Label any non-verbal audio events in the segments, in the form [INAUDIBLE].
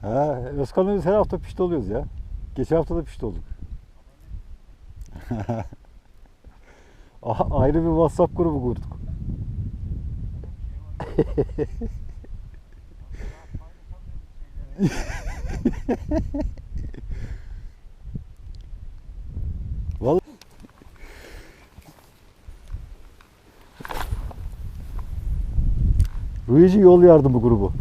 Ha? Özkan'la biz her hafta pişti oluyoruz ya. Geçen hafta da pişti olduk. [LAUGHS] Ayrı bir WhatsApp grubu kurduk. [LAUGHS] Vallahi Luigi yol yardımı grubu.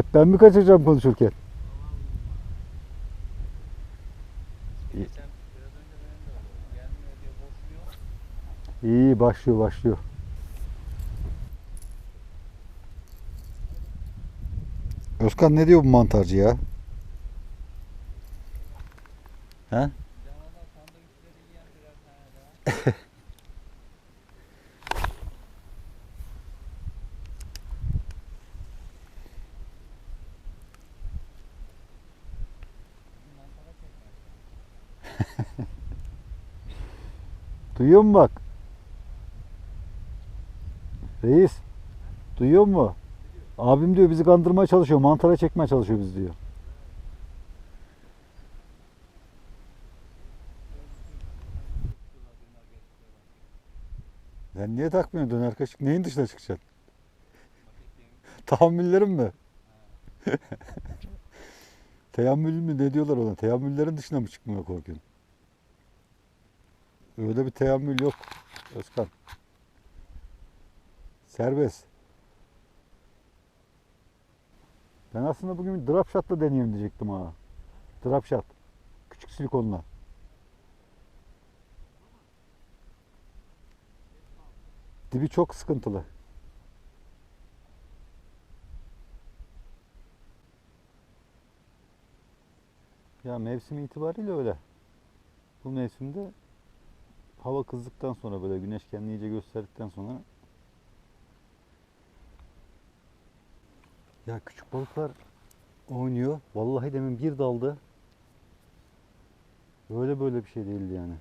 Hep ben mi kaçacağım konuşurken? İyi başlıyor başlıyor. Özkan ne diyor bu mantarcı ya? He? Duyuyor musun bak? Reis. Duyuyor mu? Abim diyor bizi kandırmaya çalışıyor. Mantara çekmeye çalışıyor bizi diyor. Sen niye takmıyorsun döner kaşık? Neyin dışına çıkacaksın? Tahammüllerin mi? [LAUGHS] Teyammül mü? Ne diyorlar ona? Teyammüllerin dışına mı çıkmaya korkuyorsun? Öyle bir teyammül yok Özkan. Serbest. Ben aslında bugün drop shot'la deneyeyim diyecektim ha. Drop shot. Küçük silikonla. Dibi çok sıkıntılı. Ya mevsim itibariyle öyle. Bu mevsimde hava kızdıktan sonra böyle güneş kendini iyice gösterdikten sonra ya küçük balıklar oynuyor. Vallahi demin bir daldı. Böyle böyle bir şey değildi yani.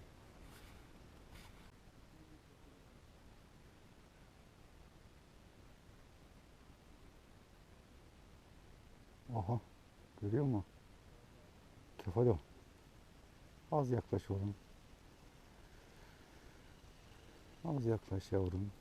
Aha. Görüyor musun? Kefalo. Az yaklaş oğlum. Az yaklaş yavrum.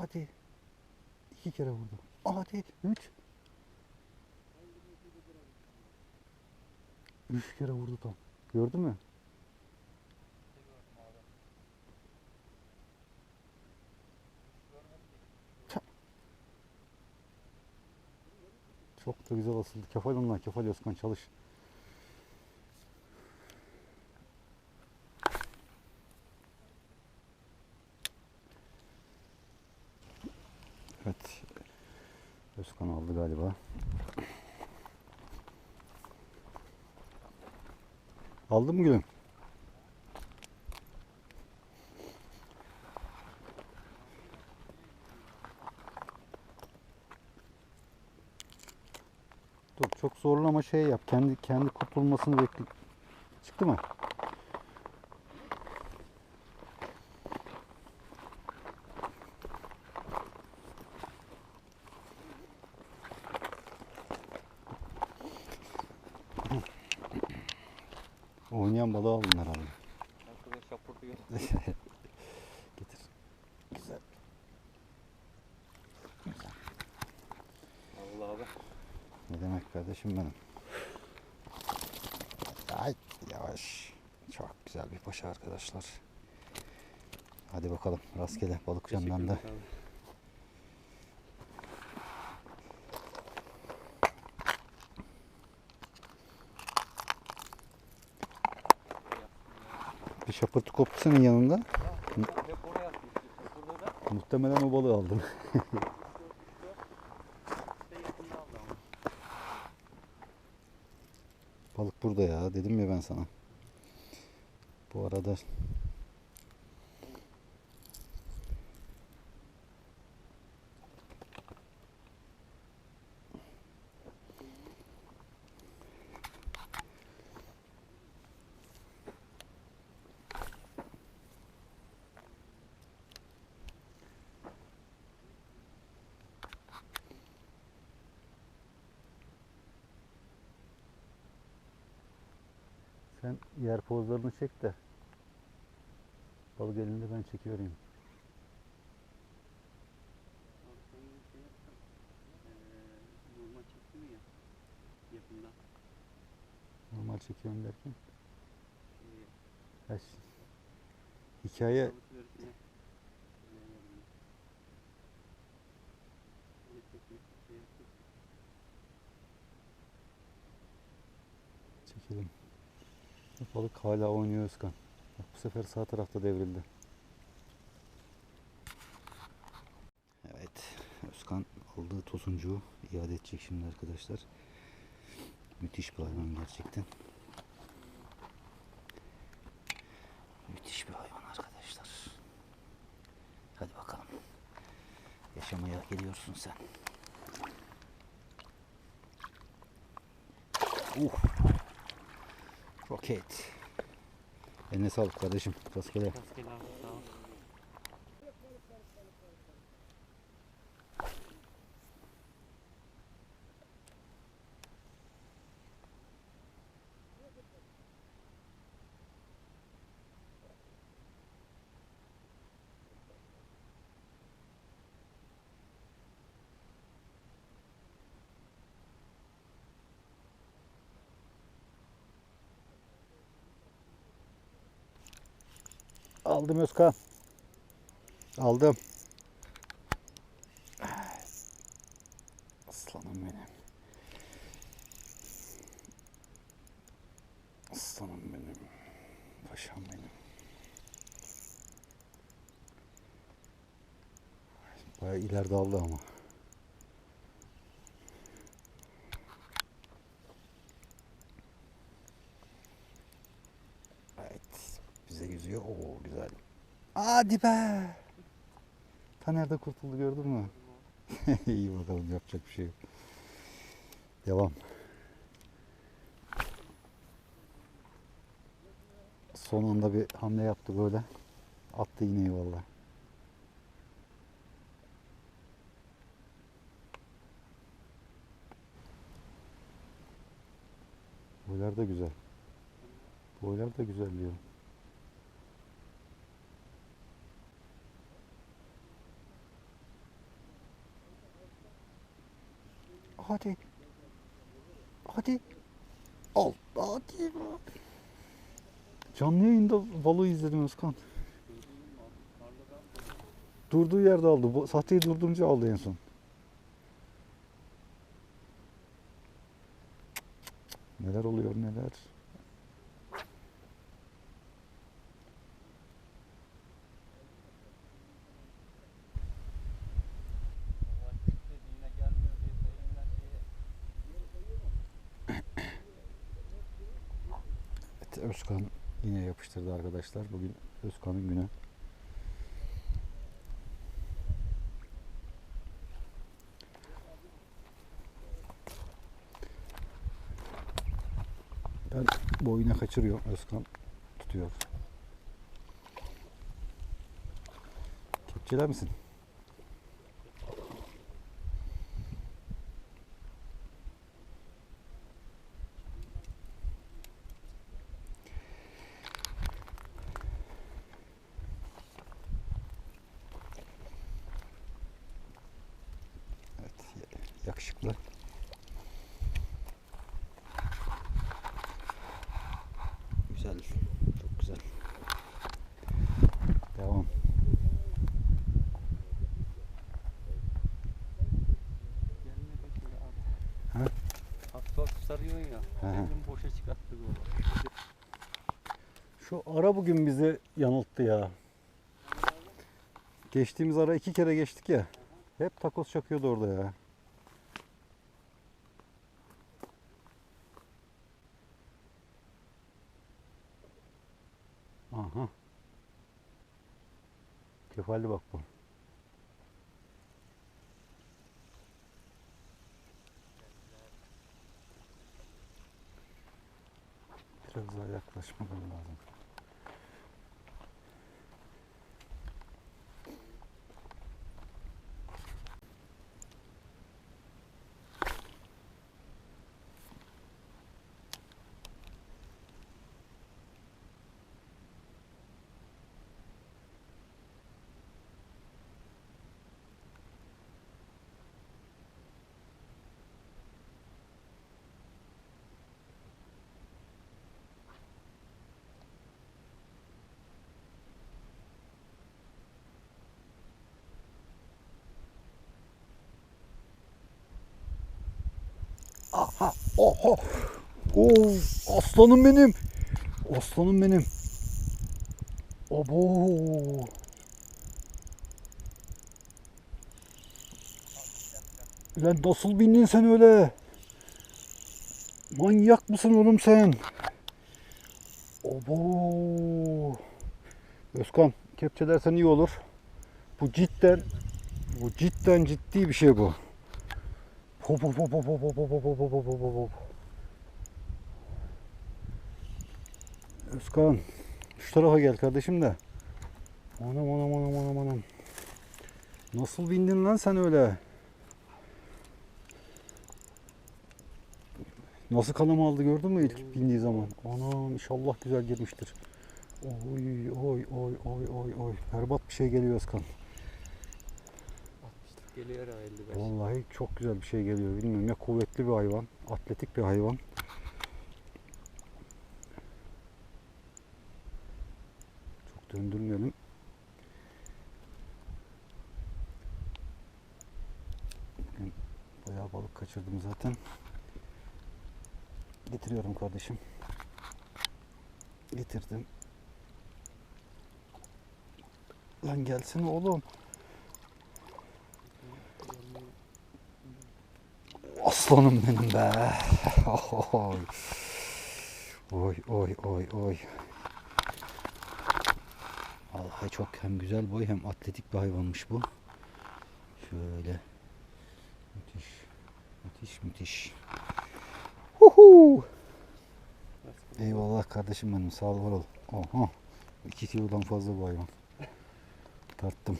Hadi. İki kere vurdu. Hadi. Üç. Üç kere vurdu tam. Gördün mü? Çok da güzel asıldı. Kefal onlar. Kefal Özkan çalış. Evet. Özkan aldı galiba. Aldın mı gülüm? Dur çok zorlama şey yap. Kendi kendi kurtulmasını bekle. Çıktı mı? Oynayan balığı aldın herhalde. Şurada şapırtıyor. [LAUGHS] Getir. Güzel. Allah abi. Ne demek kardeşim benim. Ay yavaş. Çok güzel bir paşa arkadaşlar. Hadi bakalım rastgele balık canlandı. Teşekkürler abi. Bir şapırtı koptu senin yanında. Muhtemelen o balığı aldın. işte yakında aldı ama. Balık burada ya dedim ya ben sana. Bu arada sen yer pozlarını çek de balık elinde ben şey. Eee normal çekiyorum derken. Şey, Ha, ş- hikaye balık Balık hala oynuyor Özkan. Bak bu sefer sağ tarafta devrildi. Evet. Özkan aldığı tosuncuğu iade edecek şimdi arkadaşlar. Müthiş bir hayvan gerçekten. Müthiş bir hayvan arkadaşlar. Hadi bakalım. Yaşamaya geliyorsun sen. Uh. Roket. Eline sağlık kardeşim. Rastgele. Rastgele abi sağ ol. Aldım Özkan. Aldım. Aslanım benim. Aslanım benim. Paşam benim. Bayağı ileride aldı ama. Bize yüzüyor. Oo güzel. Hadi be. Taner de kurtuldu gördün mü? [LAUGHS] İyi bakalım yapacak bir şey yok. Devam. Son anda bir hamle yaptı böyle. Attı iğneyi valla. Boylar da güzel. Boylar da güzel diyor. Hadi. Hadi. Al. Hadi. Canlı yayında balığı izledim Özkan. Durduğu yerde aldı. Sahteyi durdurunca aldı en son. Neler oluyor neler. Baba çıktı yine gelmiyor diye elimden şeye. Evet, Özkan yine yapıştırdı arkadaşlar. Bugün Özkan'ın günü. Ben boyuna kaçırıyor. Özkan tutuyor. Kepçeler misin? Evet, ya- yakışıklı. Güzel. Ya. Hı hı. Kendim boşa çıkarttık onu. Şu ara bugün bizi yanılttı ya. Geçtiğimiz ara iki kere geçtik ya. Hep takos çakıyordu orada ya. Aha. Kefalli bak bu. Deixa-me ver oha. Oo, aslanım benim. Aslanım benim. Abo. Lan nasıl bindin sen öyle? Manyak mısın oğlum sen? Abo. Özkan kepçe dersen iyi olur. Bu cidden bu cidden ciddi bir şey bu. Hop hop hop hop hop hop hop hop hop hop hop hop. Özkan şu tarafa gel kardeşim de. Anam anam anam anam anam. Nasıl bindin lan sen öyle? Nasıl kanım aldı gördün mü ilk bindiği zaman? Anam inşallah güzel girmiştir. Oy oy oy oy oy oy. Berbat bir şey geliyor Özkan. 60'lık geliyor ha 55. Vallahi çok güzel bir şey geliyor. Bilmiyorum ya kuvvetli bir hayvan, atletik bir hayvan. Çok döndürmeyelim. Bugün bayağı balık kaçırdım zaten. Getiriyorum kardeşim. Getirdim. Lan gelsene oğlum. Aslanım benim be. Oy. Oy oy oy oy. Vallahi çok hem güzel boy hem atletik bir hayvanmış bu. Şöyle. Müthiş. Müthiş müthiş. Huhu. Eyvallah kardeşim benim sağ ol. Oha. 2 kilodan fazla bu hayvan. Tarttım.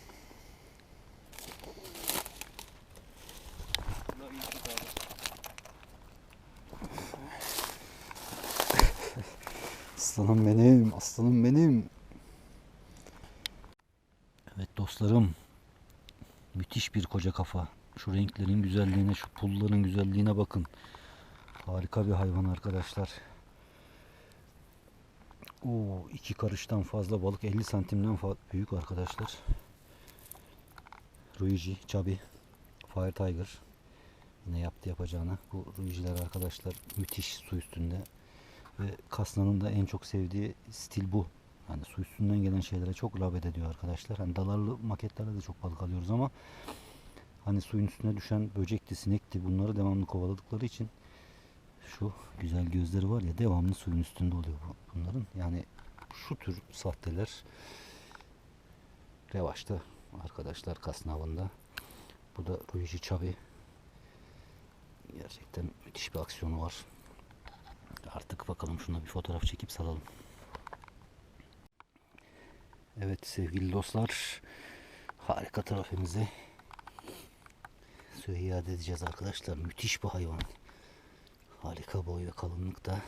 Bunlar iyi tut abi. Aslanım benim, aslanım benim. Evet dostlarım. Müthiş bir koca kafa. Şu renklerin güzelliğine, şu pulların güzelliğine bakın. Harika bir hayvan arkadaşlar. Oo, iki karıştan fazla balık 50 santimden büyük arkadaşlar. Ruiji, Chubby, Fire Tiger. Yine yaptı yapacağını. Bu Ruiji'ler arkadaşlar müthiş su üstünde. Ve Kasna'nın da en çok sevdiği stil bu. Yani su üstünden gelen şeylere çok rağbet ediyor arkadaşlar. Hani dalarlı maketlerde de çok balık alıyoruz ama hani suyun üstüne düşen böcekti, sinekti bunları devamlı kovaladıkları için şu güzel gözleri var ya devamlı suyun üstünde oluyor bu, bunların. Yani şu tür sahteler revaçta arkadaşlar Kasna avında. Bu da Ruiji Chubby. Gerçekten müthiş bir aksiyonu var. Artık bakalım şuna bir fotoğraf çekip salalım. Evet sevgili dostlar. Harika suya iade edeceğiz arkadaşlar. Müthiş bir hayvan. Harika boy ve kalınlıkta.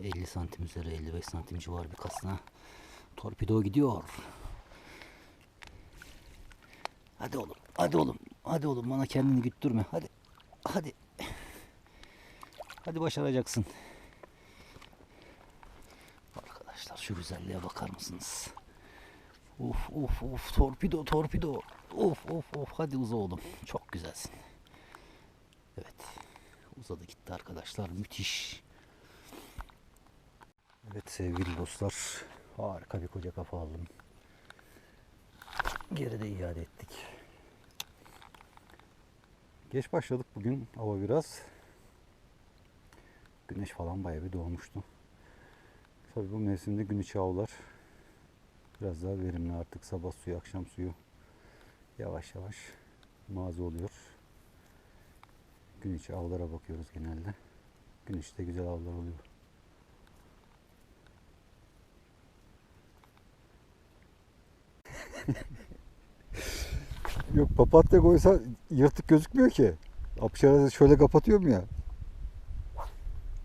50 santim üzeri 55 santim civarı bir kasna. Torpido gidiyor. Hadi oğlum. Hadi oğlum. Hadi oğlum bana kendini güttürme. Hadi. Hadi. Hadi başaracaksın. Arkadaşlar şu güzelliğe bakar mısınız? Of of of torpido torpido. Of of of hadi uza oğlum. Çok güzelsin. Evet. Da gitti arkadaşlar. Müthiş. Evet sevgili dostlar. Harika bir koca kafa aldım. Geri de iade ettik. Geç başladık bugün hava biraz. Güneş falan bayağı bir doğmuştu. Tabii bu mevsimde gün içi avlar biraz daha verimli artık sabah suyu akşam suyu yavaş yavaş mazi oluyor. Gün içi avlara bakıyoruz genelde. Gün içi de güzel avlar oluyor. [LAUGHS] Yok papatya koysa yırtık gözükmüyor ki. Apşarı şöyle kapatıyorum ya.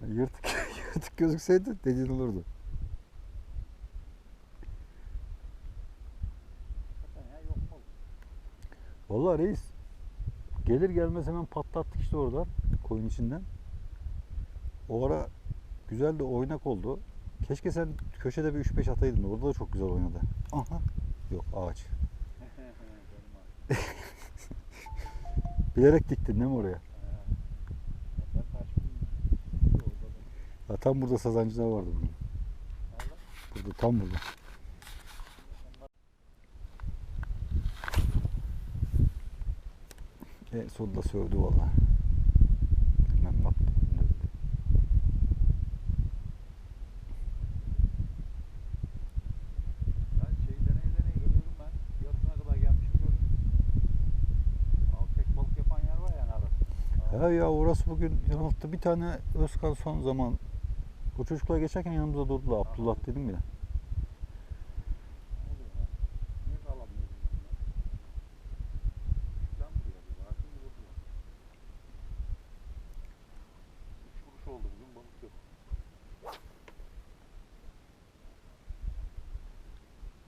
Yırtık, [LAUGHS] yırtık gözükseydi dediğin olurdu. Vallahi reis gelir gelmez hemen patlattık işte oradan koyun içinden. O ara güzel de oynak oldu. Keşke sen köşede bir 3-5 ataydın. Orada da çok güzel oynadı. Aha. Yok ağaç. [LAUGHS] Bilerek diktin değil mi oraya? Ha. Ben kaç gün orada Ya tam burada sazancılar vardı bunun. Burada tam burada. En sonunda sövdü valla. Bilmem baktım. Ben şey ya? Ha ya orası bugün yanılttı. Bir tane Özkan son zaman o çocuklar geçerken yanımıza durdular. Abdullah dedim ya.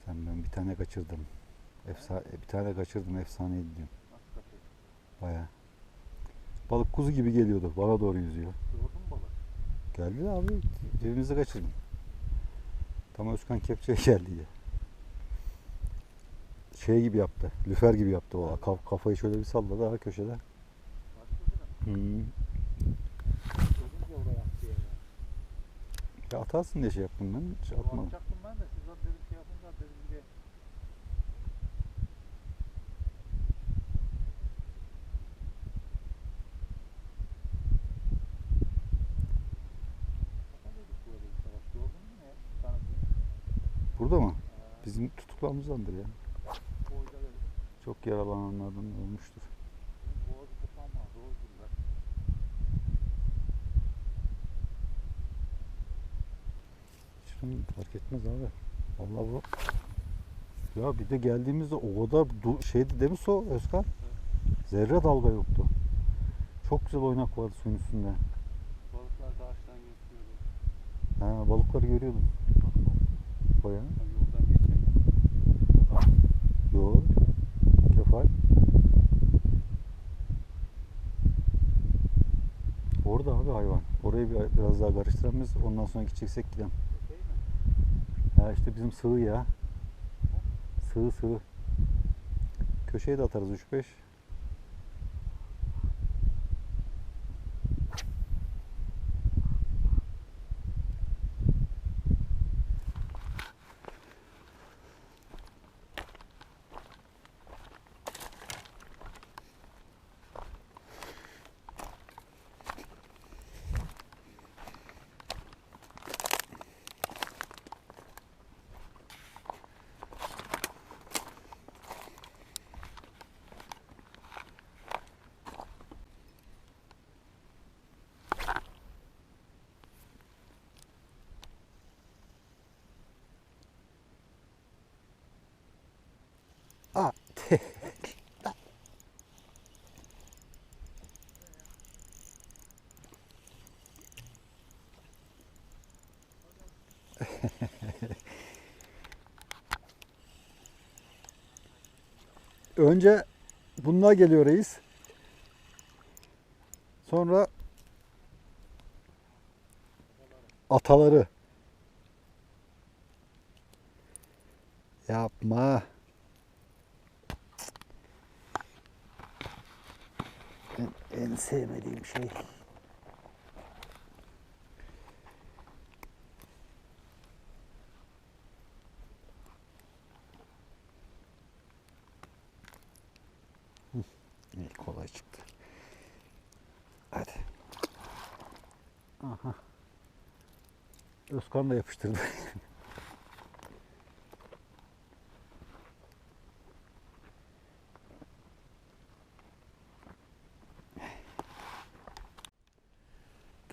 Sen ben bir tane kaçırdım. Efsa bir tane kaçırdım efsaneydi diyorum. Baya. Balık kuzu gibi geliyordu. Bana doğru yüzüyor. Geldi abi cebimizi kaçırdım. Tam Özkan kepçeye [LAUGHS] geldi ya. Şey gibi yaptı. Lüfer gibi yaptı valla. Kaf- kafayı şöyle bir salladı ha köşede. Hmm. Diye ya. Atarsın diye şey yaptım ben. Hiç atmadım. Atacaktım ben de siz zaten dedim şey yapınca dedim bir de Kapanıyorduk böyle bir savaş gördün mü ya? Bir tane büyük. Burada mı? Ee, Tutuklarımızdandır ya. Çok yaralananlardan olmuştur. Hiç fark etmez abi. Vallahi bu. Ya bir de geldiğimizde o kadar şeydi değil mi so Özkan? Zerre dalga yoktu. Çok güzel oynak vardı suyun üstünde. Balıklar karşıdan geçiyordu. Ha, balıkları görüyordum. Baya. Tabii yoldan geçen. Yo. Kefal. Orada abi hayvan. Orayı bir, biraz daha karıştıramayız. Ondan sonra gideceksek gidelim. Ha işte bizim sığ ya. Sığ sığ. Köşeye de atarız 3-5. Aa. [LAUGHS] Önce bunlar geliyor reis. Sonra ataları. Yapma. en sevmediğim şey. İyi kolay çıktı. Hadi. Aha. Özkan da yapıştırdı. [LAUGHS]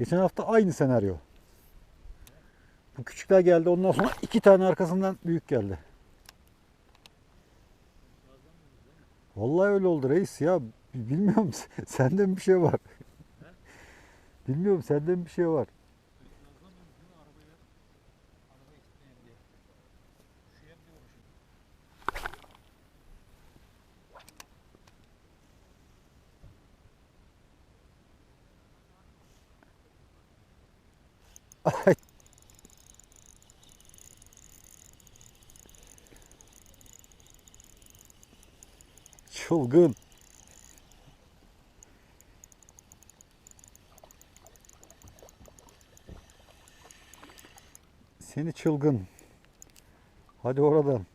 Geçen hafta aynı senaryo. Bu küçükler geldi ondan sonra iki tane arkasından büyük geldi. Vallahi öyle oldu reis ya. Bilmiyorum [LAUGHS] sende mi bir şey var? Bilmiyorum sende mi bir şey var? Çılgın. Seni çılgın. Hadi oradan.